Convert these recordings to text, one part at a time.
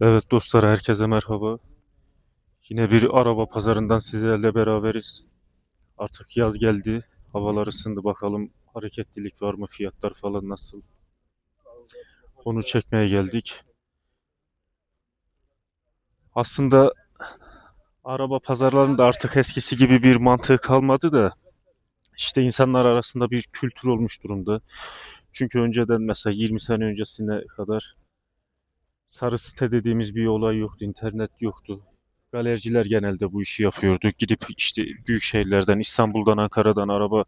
Evet dostlar herkese merhaba. Yine bir araba pazarından sizlerle beraberiz. Artık yaz geldi. Havalar ısındı bakalım hareketlilik var mı fiyatlar falan nasıl? Onu çekmeye geldik. Aslında araba pazarlarında artık eskisi gibi bir mantığı kalmadı da işte insanlar arasında bir kültür olmuş durumda. Çünkü önceden mesela 20 sene öncesine kadar sarı site dediğimiz bir olay yoktu, internet yoktu. Galericiler genelde bu işi yapıyordu. Gidip işte büyük şehirlerden, İstanbul'dan, Ankara'dan araba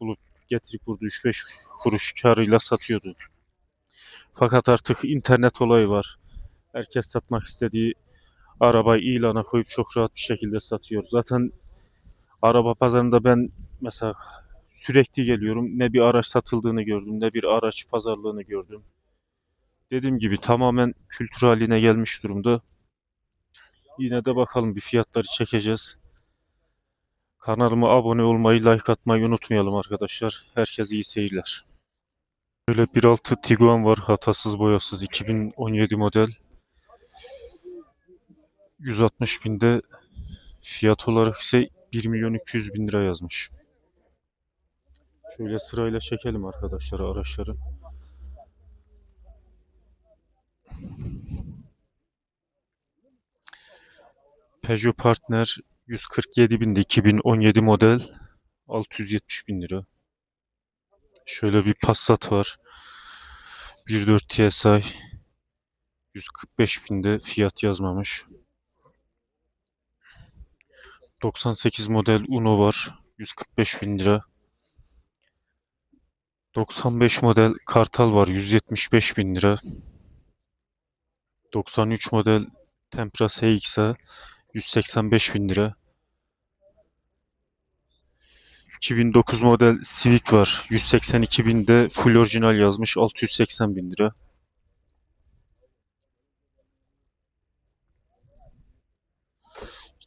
bulup getirip burada 3-5 kuruş karıyla satıyordu. Fakat artık internet olayı var. Herkes satmak istediği arabayı ilana koyup çok rahat bir şekilde satıyor. Zaten araba pazarında ben mesela sürekli geliyorum. Ne bir araç satıldığını gördüm, ne bir araç pazarlığını gördüm. Dediğim gibi tamamen kültür haline gelmiş durumda. Yine de bakalım bir fiyatları çekeceğiz. Kanalıma abone olmayı, like atmayı unutmayalım arkadaşlar. Herkese iyi seyirler. Böyle 1.6 Tiguan var. Hatasız boyasız 2017 model. 160 binde fiyat olarak ise 1 milyon 200 bin lira yazmış. Şöyle sırayla çekelim arkadaşlar araçları. Peugeot Partner 147 binde 2017 model 670 bin lira. Şöyle bir Passat var. 1.4 TSI 145 binde fiyat yazmamış. 98 model Uno var. 145 bin lira. 95 model Kartal var. 175 bin lira. 93 model Tempra SX'a 185 bin lira. 2009 model Civic var. 182 binde full orijinal yazmış. 680 bin lira.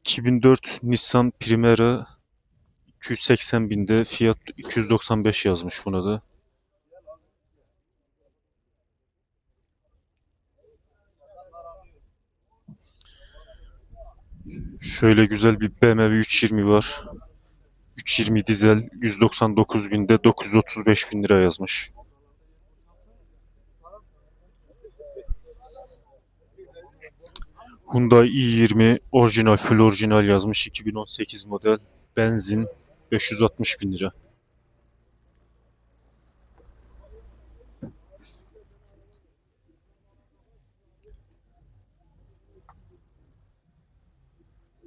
...2004 Nissan Primera... ...280 binde fiyat 295 yazmış buna da. Şöyle güzel bir BMW 320 var. 320 dizel 199 binde 935 bin lira yazmış. Hyundai i20 orijinal full orijinal yazmış 2018 model benzin 560 bin lira.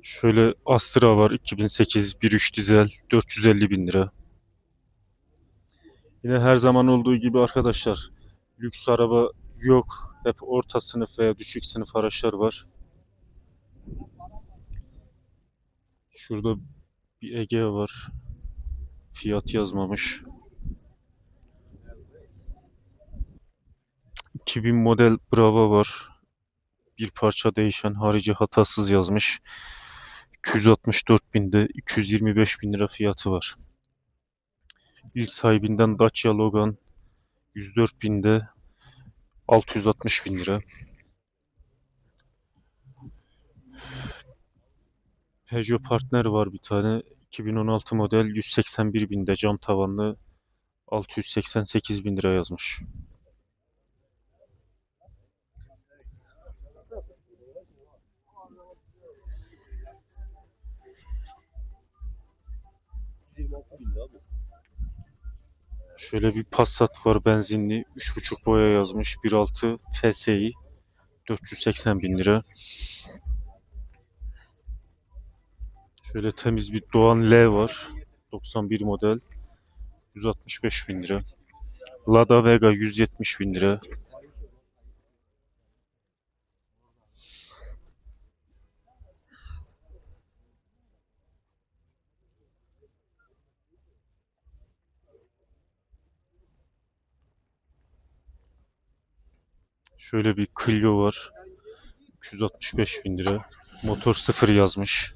Şöyle Astra var 2008 1.3 dizel 450 bin lira. Yine her zaman olduğu gibi arkadaşlar lüks araba yok. Hep orta sınıf veya düşük sınıf araçlar var. Şurada bir Ege var. Fiyat yazmamış. 2000 model Brava var. Bir parça değişen harici hatasız yazmış. 264 binde 225 bin lira fiyatı var. İlk sahibinden Dacia Logan 104 binde 660 bin lira. Peugeot Partner var bir tane. 2016 model 181 binde cam tavanlı 688 bin lira yazmış. Şöyle bir Passat var benzinli 3.5 boya yazmış 1.6 FSI 480 bin lira. Şöyle temiz bir Doğan L var 91 model 165 bin lira. Lada Vega 170 bin lira. Şöyle bir Clio var. 265 bin lira. Motor sıfır yazmış.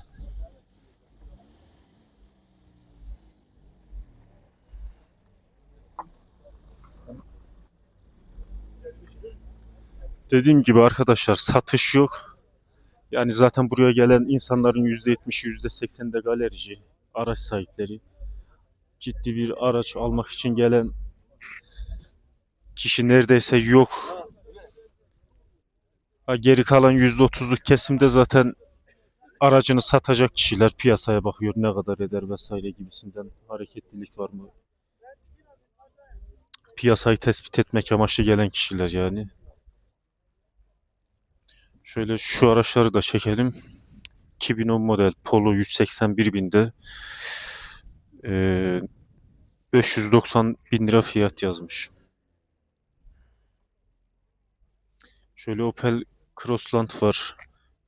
Dediğim gibi arkadaşlar satış yok. Yani zaten buraya gelen insanların %70'i %80'i de galerici, araç sahipleri. Ciddi bir araç almak için gelen kişi neredeyse yok. Geri kalan %30'luk kesimde zaten aracını satacak kişiler piyasaya bakıyor ne kadar eder vesaire gibisinden hareketlilik var mı? Piyasayı tespit etmek amaçlı gelen kişiler yani. Şöyle şu araçları da çekelim. 2010 model Polo 181 binde eee 590 bin lira fiyat yazmış. Şöyle Opel Crossland var.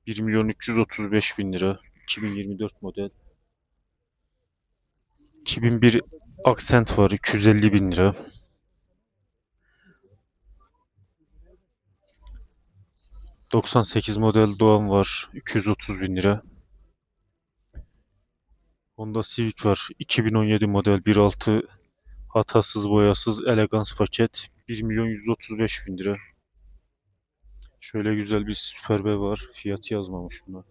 1 milyon 335 bin lira. 2024 model. 2001 Accent var. 250 bin lira. ...98 model Doğan var. 230 bin lira. Honda Civic var. 2017 model 1.6 hatasız boyasız elegans paket. 1 milyon 135 bin lira. Şöyle güzel bir Super B var. Fiyatı yazmamış buna.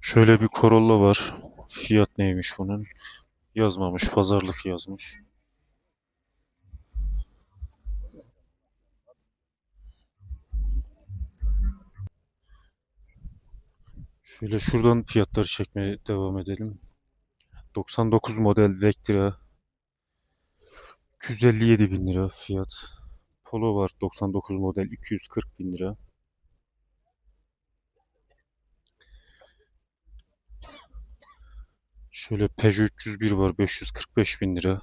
Şöyle bir Corolla var. Fiyat neymiş bunun? Yazmamış. Pazarlık yazmış. Şöyle şuradan fiyatları çekmeye devam edelim. 99 model Vectra 257 bin lira fiyat. Polo var 99 model 240 bin lira. Şöyle Peugeot 301 var 545 bin lira.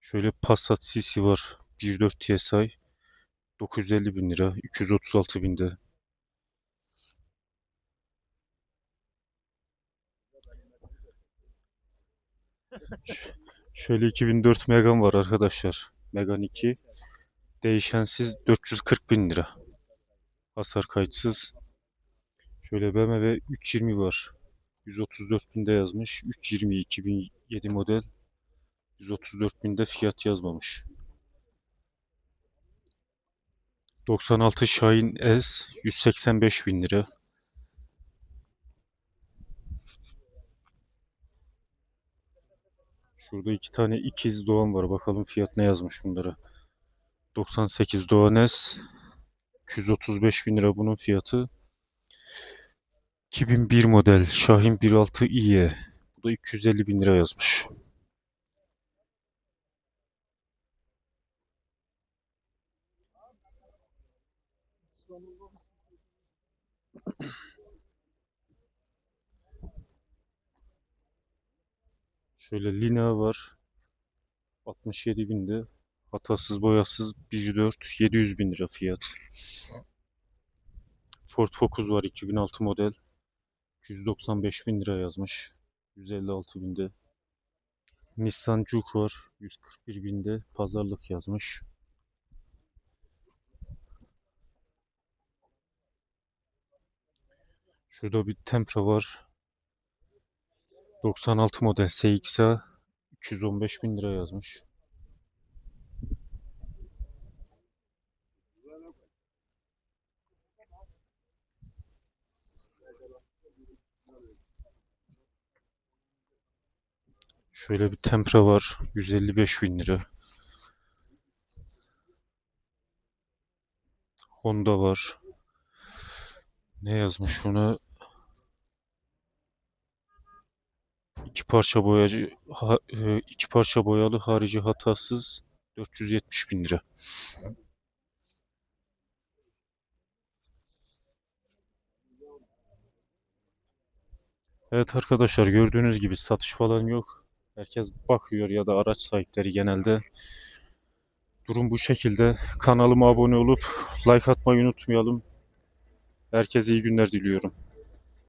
Şöyle Passat CC var 1.4 TSI 950 bin lira 236 binde. Şöyle 2004 Megane var arkadaşlar. Megane 2 değişensiz 440 bin lira. Hasar kayıtsız. Şöyle BMW 320 var. 134 binde yazmış. 320 2007 model. 134 binde fiyat yazmamış. 96 Şahin S 185 bin lira. Şurada iki tane ikiz Doğan var. Bakalım fiyat ne yazmış bunlara. 98 Doğan S 235 bin lira bunun fiyatı. 2001 model Şahin 1.6 iE. Bu da 250 bin lira yazmış. Şöyle Lina var. 67 binde. Hatasız boyasız 1.4 700 bin lira fiyat. Ford Focus var 2006 model. 295 bin lira yazmış. 156 binde. Nissan Juke var. 141 binde. Pazarlık yazmış. Şurada bir Tempra var. 96 model SXA 215 bin lira yazmış. Şöyle bir Tempra var. 155 bin lira. Honda var. Ne yazmış buna? İki parça boyacı, ha- e, iki parça boyalı harici hatasız 470 bin lira. Evet arkadaşlar gördüğünüz gibi satış falan yok. Herkes bakıyor ya da araç sahipleri genelde. Durum bu şekilde. Kanalıma abone olup like atmayı unutmayalım. Herkese iyi günler diliyorum.